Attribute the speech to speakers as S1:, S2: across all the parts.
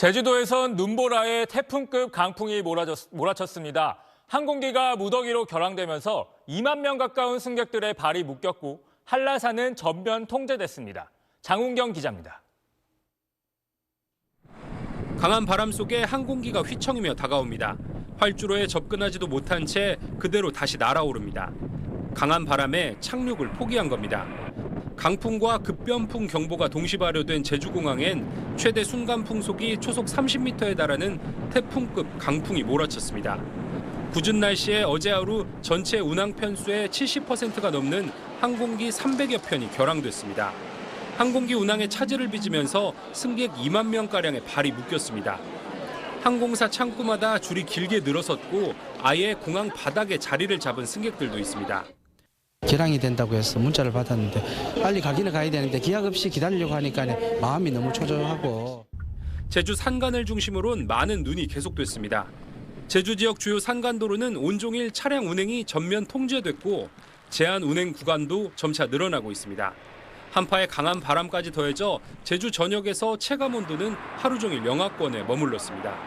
S1: 제주도에선 눈보라에 태풍급 강풍이 몰아쳤습니다. 항공기가 무더기로 결항되면서 2만 명 가까운 승객들의 발이 묶였고 한라산은 전면 통제됐습니다. 장훈경 기자입니다.
S2: 강한 바람 속에 항공기가 휘청이며 다가옵니다. 활주로에 접근하지도 못한 채 그대로 다시 날아오릅니다. 강한 바람에 착륙을 포기한 겁니다. 강풍과 급변풍 경보가 동시 발효된 제주공항엔 최대 순간 풍속이 초속 30m에 달하는 태풍급 강풍이 몰아쳤습니다. 궂은 날씨에 어제 하루 전체 운항 편수의 70%가 넘는 항공기 300여 편이 결항됐습니다. 항공기 운항에 차질을 빚으면서 승객 2만 명가량의 발이 묶였습니다. 항공사 창구마다 줄이 길게 늘어섰고 아예 공항 바닥에 자리를 잡은 승객들도 있습니다.
S3: 결항이 된다고 해서 문자를 받았는데 빨리 가기는 가야 되는데 기약 없이 기다리려고 하니까 마음이 너무 초조하고
S2: 제주 산간을 중심으로는 많은 눈이 계속됐습니다. 제주 지역 주요 산간도로는 온종일 차량 운행이 전면 통제됐고 제한 운행 구간도 점차 늘어나고 있습니다. 한파에 강한 바람까지 더해져 제주 전역에서 체감 온도는 하루 종일 영하권에 머물렀습니다.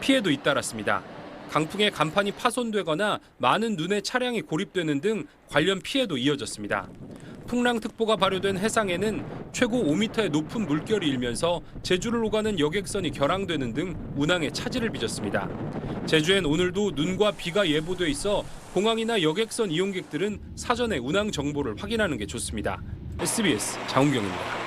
S2: 피해도 잇따랐습니다. 강풍에 간판이 파손되거나 많은 눈에 차량이 고립되는 등 관련 피해도 이어졌습니다. 풍랑특보가 발효된 해상에는 최고 5m의 높은 물결이 일면서 제주를 오가는 여객선이 결항되는 등 운항에 차질을 빚었습니다. 제주엔 오늘도 눈과 비가 예보돼 있어 공항이나 여객선 이용객들은 사전에 운항 정보를 확인하는 게 좋습니다. SBS 장훈경입니다.